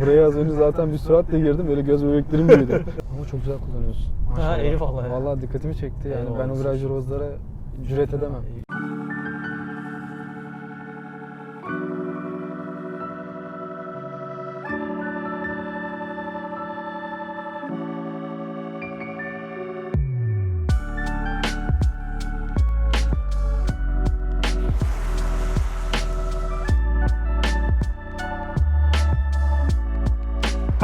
Buraya az önce zaten bir süratle girdim. Böyle göz bebeklerim büyüdü. Ama çok güzel kullanıyorsun. Ha, eyvallah ya. Vallahi dikkatimi çekti yani. Eyvallah. Ben o viraj rozlara cüret edemem.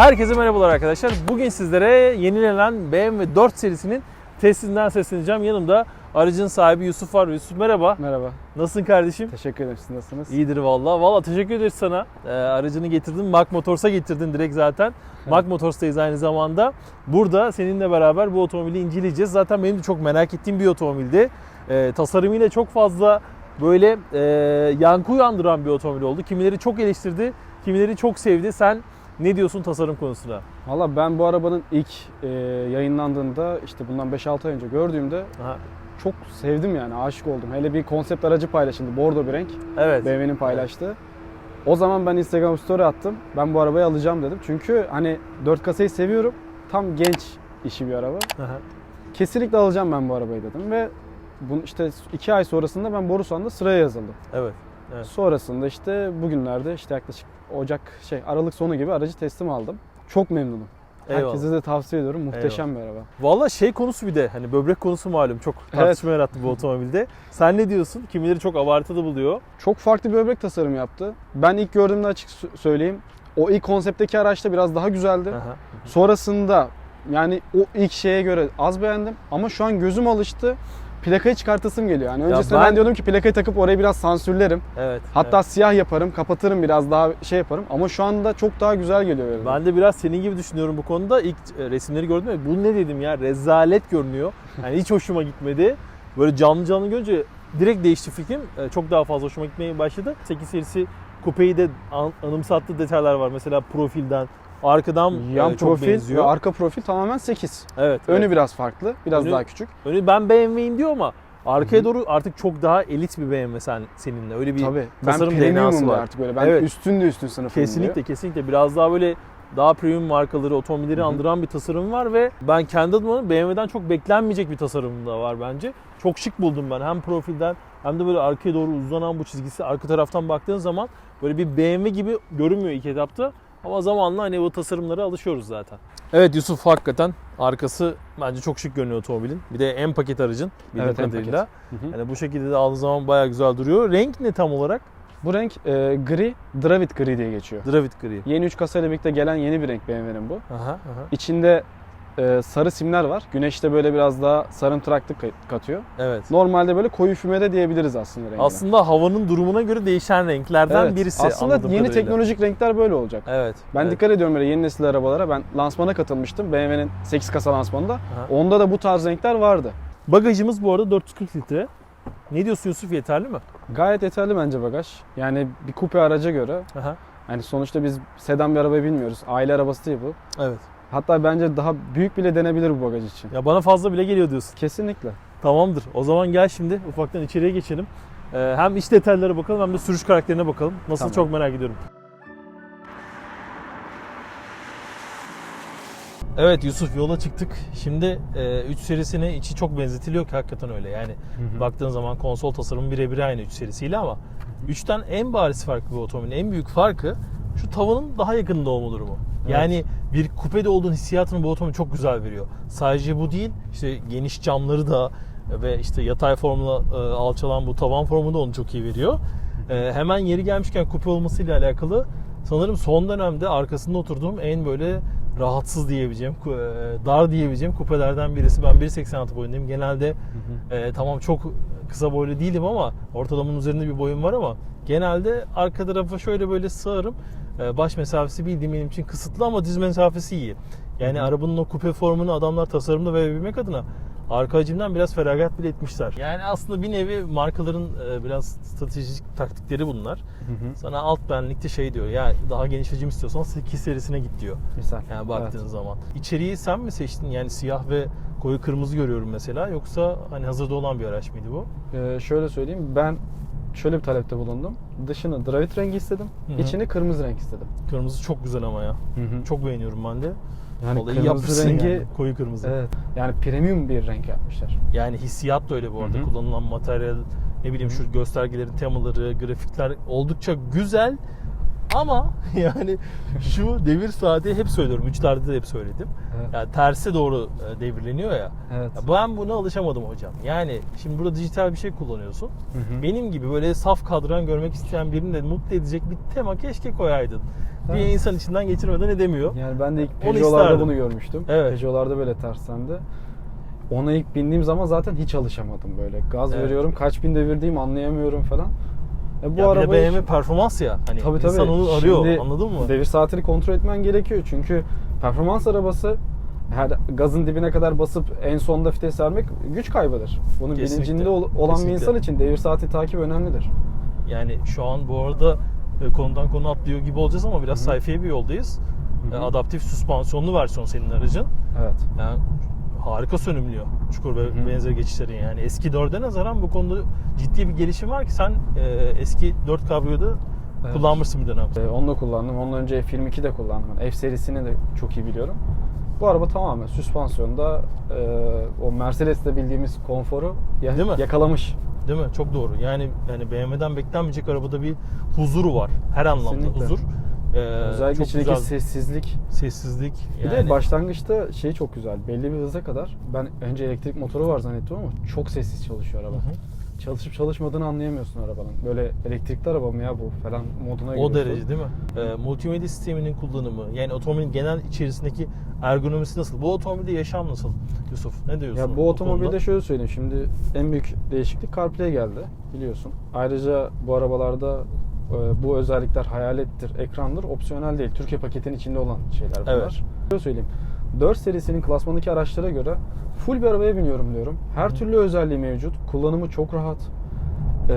Herkese merhabalar arkadaşlar. Bugün sizlere yenilenen BMW 4 serisinin testinden sesleneceğim. Yanımda aracın sahibi Yusuf var. Yusuf merhaba. Merhaba. Nasılsın kardeşim? Teşekkür ederim. Siz nasılsınız? İyidir valla. Valla teşekkür ederiz sana. Ee, aracını getirdin. Mac Motors'a getirdin direkt zaten. Mac Motors'tayız aynı zamanda. Burada seninle beraber bu otomobili inceleyeceğiz. Zaten benim de çok merak ettiğim bir otomobildi. Ee, tasarımıyla çok fazla böyle e, yankı uyandıran bir otomobil oldu. Kimileri çok eleştirdi, kimileri çok sevdi. Sen ne diyorsun tasarım konusuna? Valla ben bu arabanın ilk e, yayınlandığında işte bundan 5-6 ay önce gördüğümde Aha. çok sevdim yani aşık oldum. Hele bir konsept aracı paylaşıldı. Bordo bir renk. Evet. BMW'nin paylaştığı. O zaman ben Instagram story attım. Ben bu arabayı alacağım dedim. Çünkü hani 4 kasayı seviyorum. Tam genç işi bir araba. Aha. Kesinlikle alacağım ben bu arabayı dedim ve bunu işte 2 ay sonrasında ben Borusan'da sıraya yazıldım. Evet. Evet. Sonrasında işte bugünlerde işte yaklaşık Ocak şey Aralık sonu gibi aracı teslim aldım. Çok memnunum. Eyvallah. Herkese de tavsiye ediyorum. Muhteşem bir araba. Valla şey konusu bir de hani böbrek konusu malum çok tartışma yarattı bu otomobilde. Sen ne diyorsun? Kimileri çok abartılı buluyor. Çok farklı bir böbrek tasarım yaptı. Ben ilk gördüğümde açık sö- söyleyeyim. O ilk konseptteki araçta biraz daha güzeldi. Aha. Sonrasında yani o ilk şeye göre az beğendim ama şu an gözüm alıştı. Plakayı çıkartasım geliyor. Yani öncesinde ben... ben- diyordum ki plakayı takıp orayı biraz sansürlerim. Evet. Hatta evet. siyah yaparım, kapatırım biraz daha şey yaparım ama şu anda çok daha güzel geliyor. böyle. ben de biraz senin gibi düşünüyorum bu konuda. İlk e, resimleri gördüm ve bu ne dedim ya rezalet görünüyor. Yani hiç hoşuma gitmedi. Böyle canlı canlı görünce direkt değişti fikrim. E, Çok daha fazla hoşuma gitmeye başladı. 8 serisi kupeyi de an- anımsattığı detaylar var. Mesela profilden, arkadan Yan e, çok profil benziyor. ve arka profil tamamen 8. evet. Önü evet. biraz farklı, biraz Önü- daha küçük. Önü ben BMW'yim diyor ama arkaya Hı hı. doğru artık çok daha elit bir BMW sen seninle. Öyle bir Tabii. Ben tasarım DNA'sı premiumum var. artık böyle. Ben Evet. üstün de üstün sınıfım Kesinlikle kesinlikle biraz daha böyle daha premium markaları, otomobilleri andıran bir tasarım var ve ben kendi adıma BMW'den çok beklenmeyecek bir tasarım da var bence. Çok şık buldum ben hem profilden hem de böyle arkaya doğru uzanan bu çizgisi arka taraftan baktığın zaman böyle bir BMW gibi görünmüyor ilk etapta. Ama zamanla hani bu tasarımlara alışıyoruz zaten. Evet Yusuf hakikaten arkası bence çok şık görünüyor otomobilin. Bir de en paket aracın bildiğim Evet, kadarıyla. Yani bu şekilde de aldığın zaman bayağı güzel duruyor. Renk ne tam olarak? Bu renk e, gri, Dravit gri diye geçiyor. Dravit gri. Yeni 3 kasayla birlikte gelen yeni bir renk BMW'nin bu. Aha, aha. İçinde e, sarı simler var. Güneşte böyle biraz daha sarımtıraklık ka- katıyor. Evet. Normalde böyle koyu fümede diyebiliriz aslında rengine. Aslında havanın durumuna göre değişen renklerden Evet. birisi. Aslında yeni kadarıyla. teknolojik renkler böyle olacak. Evet. Ben evet. dikkat ediyorum böyle yeni nesil arabalara. Ben lansmana katılmıştım. BMW'nin 8 kasa lansmanında. Aha. Onda da bu tarz renkler vardı. Bagajımız bu arada 440 litre. Ne diyorsun Yusuf yeterli mi? Gayet yeterli bence bagaj. Yani bir kupe araca göre. Aha. Yani sonuçta biz sedan bir arabayı bilmiyoruz. Aile arabası değil bu. Evet. Hatta bence daha büyük bile denebilir bu bagaj için. Ya bana fazla bile geliyor diyorsun. Kesinlikle. Tamamdır. O zaman gel şimdi ufaktan içeriye geçelim. Ee, hem iç detaylara bakalım hem de sürüş karakterine bakalım. Nasıl Tamam. çok merak ediyorum. Evet Yusuf yola çıktık. Şimdi 3 serisine içi çok benzetiliyor ki hakikaten öyle. Yani baktığın zaman konsol tasarımı birebir aynı 3 serisiyle ama 3'ten en bariz farkı bu otomobilin en büyük farkı şu tavanın daha yakınında olma durumu. Evet. Yani bir kupede olduğun hissiyatını bu otomobil çok güzel veriyor. Sadece bu değil, işte geniş camları da ve işte yatay formla e, alçalan bu tavan formu da onu çok iyi veriyor. E, hemen yeri gelmişken kupe olmasıyla alakalı sanırım son dönemde arkasında oturduğum en böyle rahatsız diyebileceğim, e, dar diyebileceğim kupelerden birisi. Ben 1.86 boyundayım. Genelde e, tamam çok kısa boylu değilim ama ortalamanın üzerinde bir boyum var ama genelde arka tarafa şöyle böyle sığarım. E, baş mesafesi bildiğim benim için kısıtlı ama diz mesafesi iyi. Yani Hı hı. arabanın o kupe formunu adamlar tasarımda verebilmek adına arka hacimden biraz feragat bile etmişler. Yani aslında bir nevi markaların e, biraz stratejik taktikleri bunlar. Hı hı. Sana alt benlikte şey diyor ya daha geniş hacim istiyorsan 8 serisine git diyor. Misal. Yani baktığın Evet. zaman. İçeriği sen mi seçtin? Yani siyah ve koyu kırmızı görüyorum mesela. Yoksa hani hazırda olan bir araç mıydı bu? Ee, şöyle söyleyeyim ben şöyle bir talepte bulundum. Dışını Dravit rengi istedim. Hı hı. içini kırmızı renk istedim. Kırmızı çok güzel ama ya. Hı hı. Çok beğeniyorum ben de. yani Vallahi kırmızı rengi yani. Koyu kırmızı. evet. Yani premium bir renk yapmışlar. Yani hissiyat da öyle bu arada. Hı hı. Kullanılan materyal, ne bileyim şu göstergelerin temaları, grafikler oldukça güzel. Ama yani şu devir saati hep söylüyorum. Üçlerde de hep söyledim. Evet. Yani terse doğru e, devirleniyor ya. Evet. Ya Ben buna alışamadım hocam. Yani şimdi burada dijital bir şey kullanıyorsun. Hı hı. Benim gibi böyle saf kadran görmek isteyen birini de mutlu edecek bir tema keşke koyaydın. Bir Evet. insan içinden geçirmeden edemiyor. Yani ben de ilk Peugeot'larda bunu görmüştüm. Evet. Peugeot'larda böyle terslendi. Ona ilk bindiğim zaman zaten hiç alışamadım böyle. Gaz Evet. veriyorum, kaç bin devirdiğimi anlayamıyorum falan. E bu ya bir de araba BMW performans ya. Hani Tabii tabii. insan onu arıyor. Şimdi anladın mı? Devir saatini kontrol etmen gerekiyor. Çünkü performans arabası her gazın dibine kadar basıp en sonda vites vermek güç kaybıdır. Bunun Kesinlikle. bilincinde ol- olan Kesinlikle. bir insan için devir saati takip önemlidir. Yani şu an bu arada e, konudan konu atlıyor gibi olacağız ama biraz Hı hı. sayfiye bir yoldayız. Hı hı. E, Adaptif süspansiyonlu versiyon senin aracın. Evet. Yani harika sönümlüyor çukur ve Hı benzeri geçişlerin yani eski 4'e nazaran bu konuda ciddi bir gelişim var ki sen e, eski 4 kabriyoda Evet. kullanmışsın bir dönem. Ee, onu da kullandım. Ondan önce F22 de kullandım. F serisini de çok iyi biliyorum. Bu araba tamamen süspansiyonda e, o Mercedes'te bildiğimiz konforu ya- Değil mi? yakalamış. Değil mi? Çok doğru. Yani yani BMW'den beklenmeyecek arabada bir huzuru var. Her anlamda Kesinlikle. huzur. E, Özellikle çok içindeki güzel sessizlik. sessizlik. Bir Yani de başlangıçta şey çok güzel. Belli bir hıza kadar ben önce elektrik motoru var zannettim ama çok sessiz çalışıyor araba. Hı hı. Çalışıp çalışmadığını anlayamıyorsun arabanın. Böyle elektrikli araba mı ya bu falan moduna O giriyorsun. derece değil mi? Ee, multimedya sisteminin kullanımı, yani otomobilin genel içerisindeki ergonomisi nasıl? Bu otomobilde yaşam nasıl Yusuf? Ne diyorsun? Ya bu otomobilde konuda? şöyle söyleyeyim. Şimdi en büyük değişiklik CarPlay geldi biliyorsun. Ayrıca bu arabalarda bu özellikler hayalettir, ekrandır, opsiyonel değil. Türkiye paketinin içinde olan şeyler bunlar. Evet. Şöyle söyleyeyim. 4 serisinin klasmandaki araçlara göre full bir arabaya biniyorum diyorum. Her türlü özelliği mevcut. Kullanımı çok rahat. Ee,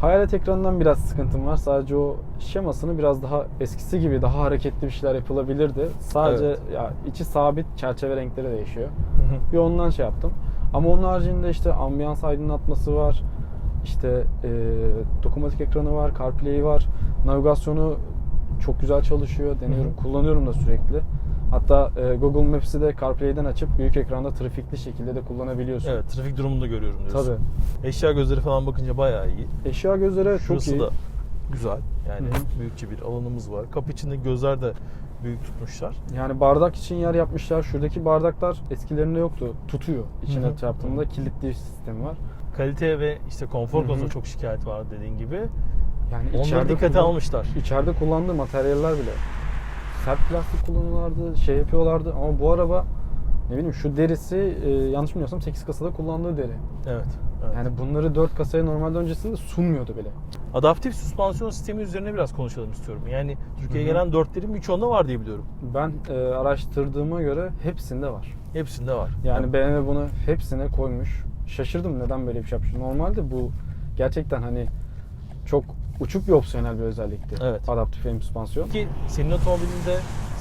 hayalet ekranından biraz sıkıntım var. Sadece o şemasını biraz daha eskisi gibi daha hareketli bir şeyler yapılabilirdi. Sadece Evet. ya içi sabit, çerçeve renkleri değişiyor. Bir ondan şey yaptım. Ama onun haricinde işte ambiyans aydınlatması var. İşte e, dokunmatik ekranı var, CarPlay var. Navigasyonu çok güzel çalışıyor. Deniyorum, Hı hı. kullanıyorum da sürekli. Hatta e, Google Maps'i de CarPlay'den açıp büyük ekranda trafikli şekilde de kullanabiliyorsun. Evet, trafik durumunu da görüyorum diyorsun. Tabii. Eşya gözleri falan bakınca bayağı iyi. Eşya gözleri çok Şurası iyi. da güzel. Yani Hı hı. büyükçe bir alanımız var. Kapı içinde gözler de büyük tutmuşlar. Yani bardak için yer yapmışlar. Şuradaki bardaklar eskilerinde yoktu. Tutuyor. İçine Hı hı. çarptığında kilitli bir sistemi var. Kalite ve işte konfor Hı hı. konusunda çok şikayet var dediğin gibi. Yani Onları dikkate kullan- almışlar. İçeride kullandığı materyaller bile sert plastik kullanıyorlardı, şey yapıyorlardı ama bu araba ne bileyim şu derisi e, yanlış bilmiyorsam 8 kasada kullandığı deri. Evet. evet. Yani bunları 4 kasaya normalde öncesinde sunmuyordu bile. Adaptif süspansiyon sistemi üzerine biraz konuşalım istiyorum. Yani Türkiye'ye Hı hı. gelen dörtlerin birçoğunda var diye biliyorum. Ben e, araştırdığıma göre hepsinde var. Hepsinde var. Yani BMW bunu hepsine koymuş. Şaşırdım neden böyle bir şey yapmış. Normalde bu gerçekten hani çok uçuk bir opsiyonel bir özellikti. Evet. Adaptif hem süspansiyon. Peki senin otomobilinde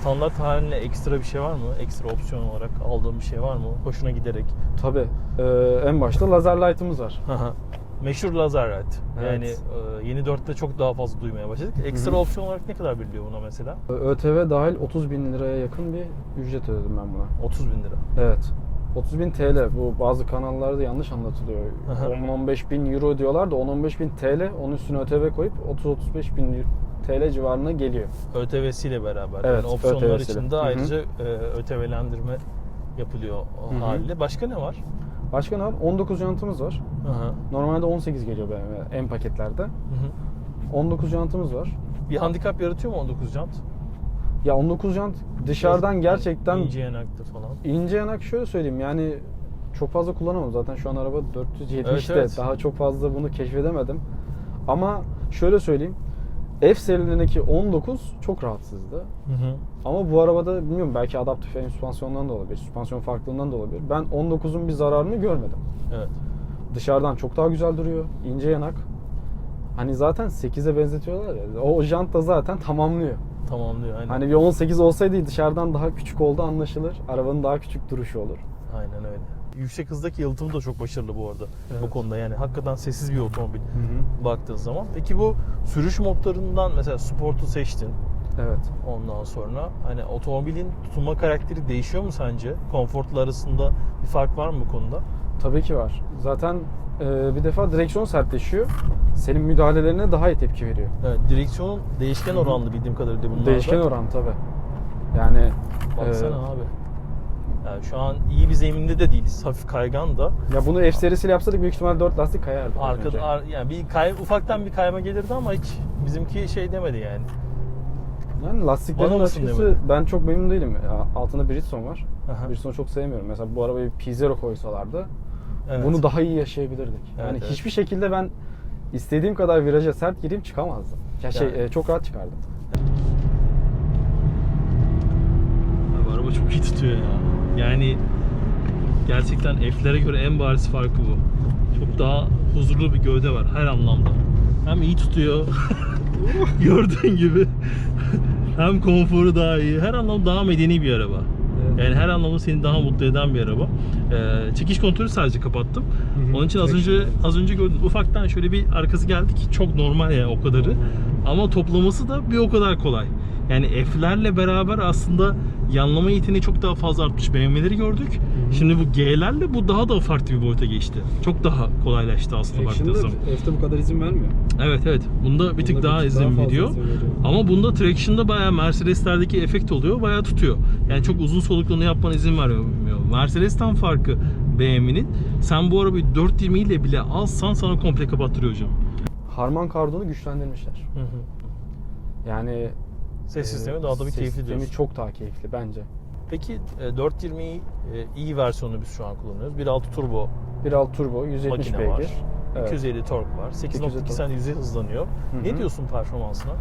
standart haline ekstra bir şey var mı? Ekstra opsiyon olarak aldığın bir şey var mı? Hoşuna giderek. Tabii. e, en başta lazer light'ımız var. Haha. Meşhur lazer light. Evet. Yani e, yeni 4'te çok daha fazla duymaya başladık. Ekstra Hı hı. opsiyon olarak ne kadar veriliyor buna mesela? ÖTV dahil 30 bin liraya yakın bir ücret ödedim ben buna. 30 bin lira. Evet. 30 bin TL. Bu bazı kanallarda yanlış anlatılıyor. Aha. 10-15 bin euro diyorlar da 10-15 bin TL onun üstüne ÖTV koyup 30-35 bin TL civarına geliyor. ÖTV'siyle beraber. Evet, yani opsiyonlar ÖTV'siyle. içinde Hı hı. ayrıca e, ÖTV'lendirme yapılıyor o haliyle. Başka ne var? Başka ne var? 19 jantımız var. Aha. Normalde 18 geliyor BMW en paketlerde. Hı hı. 19 jantımız var. Bir handikap yaratıyor mu 19 jant? Ya 19 jant dışarıdan gerçekten ince yanaklı falan. ince yanak şöyle söyleyeyim yani çok fazla kullanamam zaten şu an araba 470'te Evet, evet. daha çok fazla bunu keşfedemedim. Ama şöyle söyleyeyim F serilerindeki 19 çok rahatsızdı. Hı hı. Ama bu arabada bilmiyorum belki adaptif en süspansiyondan da olabilir, süspansiyon farklılığından da olabilir. Ben 19'un bir zararını görmedim. Evet. Dışarıdan çok daha güzel duruyor, ince yanak. Hani zaten 8'e benzetiyorlar ya. O jant da zaten tamamlıyor. Tamamlıyor aynen. Hani bir 18 olsaydı dışarıdan daha küçük oldu anlaşılır. Arabanın daha küçük duruşu olur. Aynen öyle. Yüksek hızdaki yalıtımı da çok başarılı bu arada. Evet. Bu konuda yani hakikaten sessiz bir otomobil Hı hı. baktığın zaman. Peki bu sürüş modlarından mesela Sport'u seçtin. Evet. Ondan sonra hani otomobilin tutunma karakteri değişiyor mu sence? Konfortla arasında bir fark var mı bu konuda? Tabii ki var. Zaten e, bir defa direksiyon sertleşiyor. Senin müdahalelerine daha iyi tepki veriyor. Evet, direksiyonun değişken oranlı bildiğim kadarıyla bunlarda. Değişken oran tabii. Yani Baksana e, abi. Yani şu an iyi bir zeminde de değiliz. Hafif kaygan da. ya bunu F serisiyle yapsaydık büyük ihtimal 4 lastik kayardı. Arkada ar- yani bir kay ufaktan bir kayma gelirdi ama hiç bizimki şey demedi yani. Yani lastiklerin açıkçası demedi? ben çok memnun değilim. Ya, altında Bridgestone var. Aha. Bridgestone'u çok sevmiyorum. Mesela bu arabaya bir P0 koysalardı Evet. bunu daha iyi yaşayabilirdik. Yani Evet, evet. hiçbir şekilde ben istediğim kadar viraja sert gireyim çıkamazdım. Ya şey Yani. e, çok rahat çıkardım. Abi araba çok iyi tutuyor ya. Yani gerçekten F'lere göre en bariz farkı bu. Çok daha huzurlu bir gövde var her anlamda. Hem iyi tutuyor. Gördüğün gibi. Hem konforu daha iyi. Her anlamda daha medeni bir araba. Yani her anlamda seni daha mutlu eden bir araba. Ee, çekiş kontrolü sadece kapattım. hı. Onun için az önce az önce gördüm ufaktan şöyle bir arkası geldi ki çok normal yani o kadarı. Ama toplaması da bir o kadar kolay. Yani F'lerle beraber aslında yanlama yeteneği çok daha fazla artmış BMW'leri gördük. Şimdi bu G'lerle bu daha da farklı bir boyuta geçti. Çok daha kolaylaştı aslında baktığınız zaman. F'de bu kadar izin vermiyor. Evet evet. Bunda bir tık daha izin veriyor. Ama bunda traction'da bayağı Mercedes'lerdeki efekt oluyor. Bayağı tutuyor. Yani çok uzun soluklarını yapmana izin vermiyor. Mercedes'ten farkı BMW'nin sen bu arabayı 420 ile bile alsan sana komple kapattırıyor hocam. Harman kardonu güçlendirmişler. Yani Ses e, sistemi daha da bir ses keyifli sistemi diyorsun. çok daha keyifli bence. Peki e, 420'yi e, iyi versiyonunu biz şu an kullanıyoruz. 1.6 turbo 1.6 turbo 170 makine beygir. var. Evet. 250 tork var. 8.2 250 saniye hızlanıyor. Hı Ne diyorsun performansına?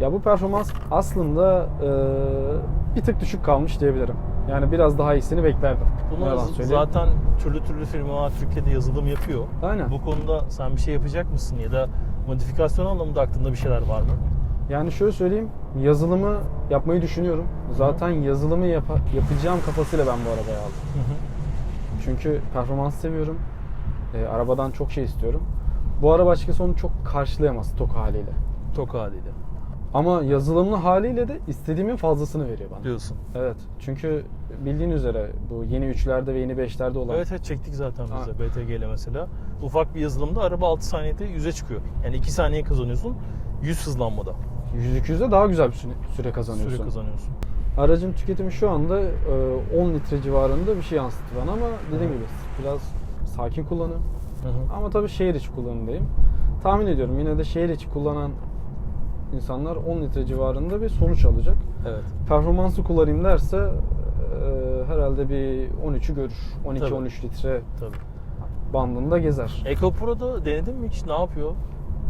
Ya bu performans aslında e, bir tık düşük kalmış diyebilirim. Yani biraz daha iyisini beklerdim. Bunu zaten türlü türlü firmalar Türkiye'de yazılım yapıyor. Aynen. Bu konuda sen bir şey yapacak mısın ya da modifikasyon anlamında aklında bir şeyler var mı? Yani şöyle söyleyeyim, yazılımı yapmayı düşünüyorum. Zaten yazılımı yapa- yapacağım kafasıyla ben bu arabayı aldım. Çünkü performans seviyorum. E, arabadan çok şey istiyorum. Bu araba açıkçası onu çok karşılayamaz stok haliyle. Tok haliyle Ama yazılımlı haliyle de istediğimin fazlasını veriyor bana. diyorsun. Evet. Çünkü bildiğin üzere bu yeni 3'lerde ve yeni 5'lerde olan Evet evet çektik zaten biz de BTG ile mesela. Ufak bir yazılımda araba 6 saniyede 100'e çıkıyor. Yani 2 saniye kazanıyorsun 100 hızlanmada 100-200'de daha güzel bir süre, süre kazanıyorsun. süre kazanıyorsun. Aracın tüketimi şu anda e, 10 litre civarında bir şey yansıttı bana ama dediğim gibi biraz sakin kullanım. Hı hı. Ama tabii şehir içi kullanımdayım. Tahmin ediyorum yine de şehir içi kullanan insanlar 10 litre civarında bir sonuç alacak. Evet. Performanslı kullanayım derse e, herhalde bir 13'ü görür. 12-13 litre Tabii. bandında gezer. EcoPro'da denedin mi hiç? Ne yapıyor?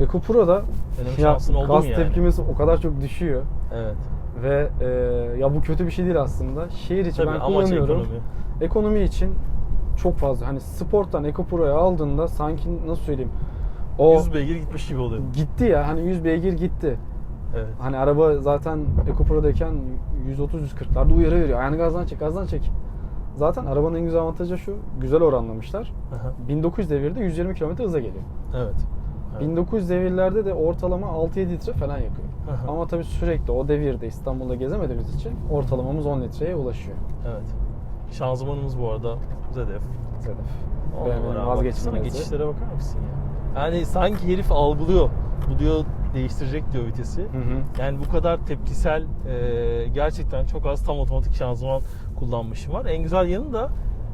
EcoPro'da Deneme ya, şansın oldu gaz yani? tepkimiz o kadar çok düşüyor Evet. ve e, ya bu kötü bir şey değil aslında. Şehir içi Tabii ben amaç kullanıyorum. ekonomi. Ekonomi için çok fazla. Hani sporttan EcoPro'ya aldığında sanki nasıl söyleyeyim? O 100 beygir gitmiş gibi oluyor. gitti ya hani 100 beygir gitti. Evet. Hani araba zaten EcoPro'dayken 130-140'larda uyarı veriyor. Yani gazdan çek, gazdan çek. Zaten arabanın en güzel avantajı şu, güzel oranlamışlar. Aha. 1900 devirde 120 km hıza geliyor. Evet. Evet. 1900 devirlerde de ortalama 6-7 litre falan yakıyor. Aha. Ama tabii sürekli o devirde İstanbul'da gezemediğimiz için ortalamamız 10 litreye ulaşıyor. Evet. Şanzımanımız bu arada Benim numara. Baksana vazgeçilmezi. geçişlere bakar mısın ya? Yani sanki herif algılıyor. Bu diyor değiştirecek diyor vitesi. Hı hı. Yani bu kadar tepkisel e, gerçekten çok az tam otomatik şanzıman kullanmışım var. En güzel yanı da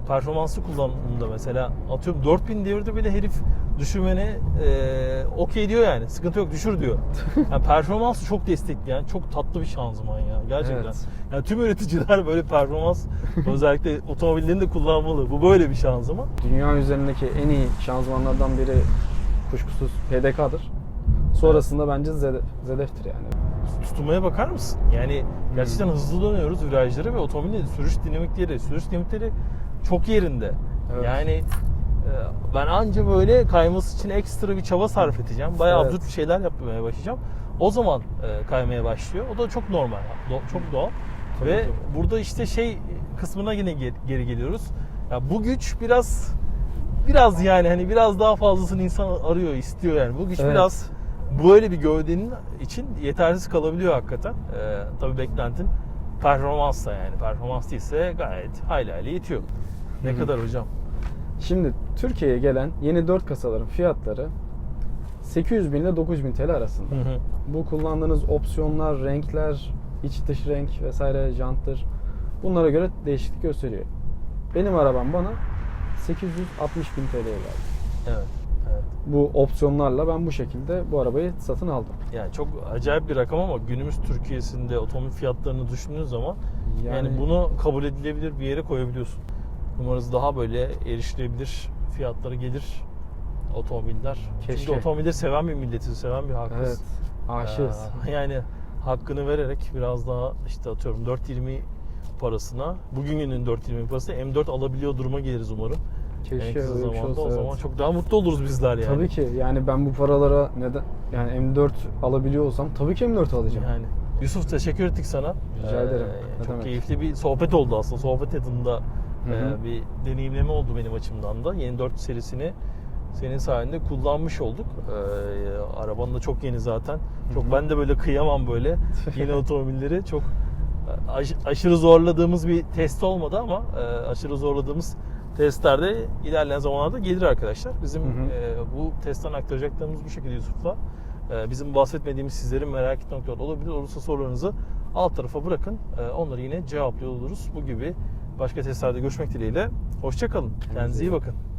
performanslı kullanımda mesela atıyorum 4000 devirde bile herif düşürmene e, okey diyor yani. Sıkıntı yok düşür diyor. Yani performansı çok destekleyen çok tatlı bir şanzıman ya gerçekten. Evet. Yani tüm üreticiler böyle performans özellikle otomobillerini de kullanmalı. Bu böyle bir şanzıman. Dünya üzerindeki en iyi şanzımanlardan biri kuşkusuz PDK'dır. Sonrasında bence Zedef, Zedef'tir yani. tutunmaya bakar mısın? Yani gerçekten hızlı dönüyoruz virajları ve otomobilin sürüş dinamikleri, sürüş dinamikleri çok yerinde. Evet. Yani ben anca böyle kayması için ekstra bir çaba sarf edeceğim. Bayağı Evet. absürt bir şeyler yapmaya başlayacağım. O zaman e, kaymaya başlıyor. O da çok normal, do- çok doğal. Tabii ve ki. burada işte şey kısmına yine ge- geri geliyoruz. Ya bu güç biraz biraz yani hani biraz daha fazlasını insan arıyor, istiyor yani. Bu güç Evet. biraz böyle bir gövdenin için yetersiz kalabiliyor hakikaten. Ee, tabii beklentin performans da yani. Performans değilse gayet hayli hayli yetiyor. Ne Hı hı. kadar hocam? Şimdi Türkiye'ye gelen yeni 4 kasaların fiyatları 800 bin ile 900 bin TL arasında. Hı hı. Bu kullandığınız opsiyonlar, renkler, iç dış renk vesaire, janttır. Bunlara göre değişiklik gösteriyor. Benim arabam bana 860 bin TL'ye geldi. Evet. Evet. Bu opsiyonlarla ben bu şekilde bu arabayı satın aldım. Yani çok acayip bir rakam ama günümüz Türkiye'sinde otomobil fiyatlarını düşündüğün zaman yani, Yani- bunu kabul edilebilir bir yere koyabiliyorsun. Umarız daha böyle erişilebilir fiyatları gelir otomobiller. Keşke. Çünkü otomobilleri seven bir milletiz, seven bir halkız. Evet. Aşığız. Ee, yani hakkını vererek biraz daha işte atıyorum 420 parasına, bugünün 420 parasına M4 alabiliyor duruma geliriz umarım. Keşke en kısa şey zamanda olsa, o zaman evet. çok daha mutlu oluruz bizler yani. Tabii ki yani ben bu paralara neden yani M4 alabiliyor olsam tabii ki M4 alacağım. Yani Yusuf teşekkür ettik sana. Rica ederim. Ne çok demek. keyifli bir sohbet oldu aslında. Sohbet tadında Hı hı. e, bir deneyimleme oldu benim açımdan da. Yeni 4 serisini senin sayende kullanmış olduk. Ee, araban da çok yeni zaten. Çok hı. ben de böyle kıyamam böyle yeni otomobilleri. Çok e, aş- aşırı zorladığımız bir test olmadı ama e, aşırı zorladığımız testlerde ilerleyen zamanlarda gelir arkadaşlar. Bizim Hı hı. e, bu testten aktaracaklarımız bu şekilde Yusuf'la. E, bizim bahsetmediğimiz sizlerin merak ettiği noktalar olabilir. Olursa sorularınızı alt tarafa bırakın. E, onları yine cevaplıyor oluruz. Bu gibi başka testlerde görüşmek dileğiyle. Hoşçakalın. Kendinize iyi bakın.